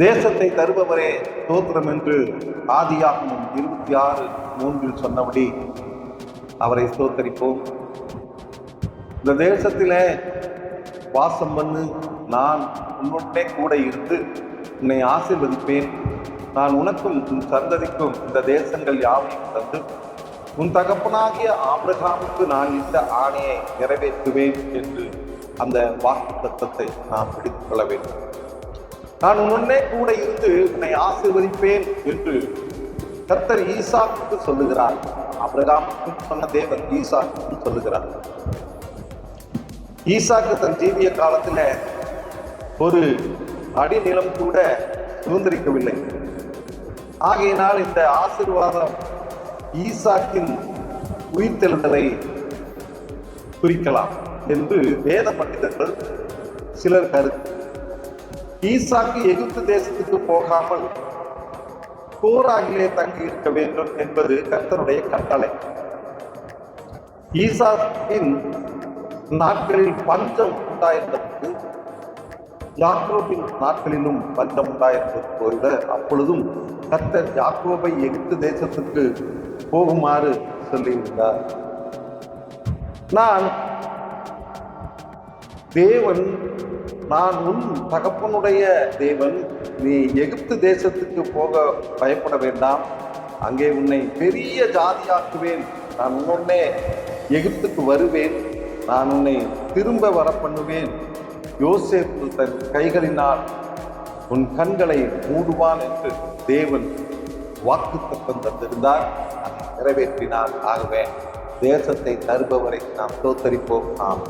தேசத்தை தருபவரே தோத்திரம் என்று ஆதியாகவும் இருபத்தி ஆறு மூன்றில் சொன்னபடி அவரை ஸ்தோத்தரிப்போம். இந்த தேசத்திலே வாசம் பண்ணு நான் உன்னுடனே கூட இருந்து உன்னை ஆசிர்வதிப்பேன். நான் உனக்கும் உன் சந்ததிக்கும் இந்த தேசங்கள் யாவையும் தந்து உன் தகப்பனாகிய ஆபிரகாமுக்கு நான் இந்த ஆணையை நிறைவேற்றுவேன் என்று அந்த வாக்கு தத்தத்தை நாம் பிடித்துக் கொள்ள வேண்டும். நான் உன்னுடனே கூட இருந்து உன்னை ஆசிர்வதிப்பேன் என்று கர்த்தர் ஈசாக்கு சொல்லுகிறார். அப்ரகாமுக்கும் சொன்ன தேவன் ஈசாக்கு சொல்லுகிறார். ஈசாக்கு தன் ஜீவிய காலத்தில் ஒரு அடிநிலம் கூட சுதந்திரிக்கவில்லை ஆகையினால் இந்த ஆசீர்வாதம் ஈசாக்கின் உயிர்த்தெழுதலை குறிக்கலாம் என்று வேத பண்டிதர்கள் சிலர் கருத்து ஈசாக்கு எகிப்து தேசத்துக்கு போகாமல் கோராகிலே தங்கி இருக்க வேண்டும் என்பது கர்த்தருடைய கட்டளை. ஈசாக்கின் நாட்களில் பஞ்சம் உண்டாயிருந்தது யாக்கோபின் நாட்களிலும் பஞ்சம் உண்டாயிருந்தது போல அப்பொழுதும் கர்த்தர் யாக்கோபை எகிப்து தேசத்துக்கு போகுமாறு சொல்லியிருந்தார். நான் தேவன் நான் உன் தகப்பனுடைய தேவன் நீ எகிப்து தேசத்துக்கு போக பயப்பட வேண்டாம். அங்கே உன்னை பெரிய ஜாதியாக்குவேன். நான் உன்னே எகிப்துக்கு வருவேன். நான் உன்னை திரும்ப வர பண்ணுவேன் யோசேப்பு தன் கைகளினால் உன் கண்களை மூடுவான் என்று தேவன் வாக்கு தத்தம் தந்திருந்தார். அதை நிறைவேற்றினார் ஆகவே தேசத்தை தருபவரை நாம் தோத்தரிப்போம். ஆம்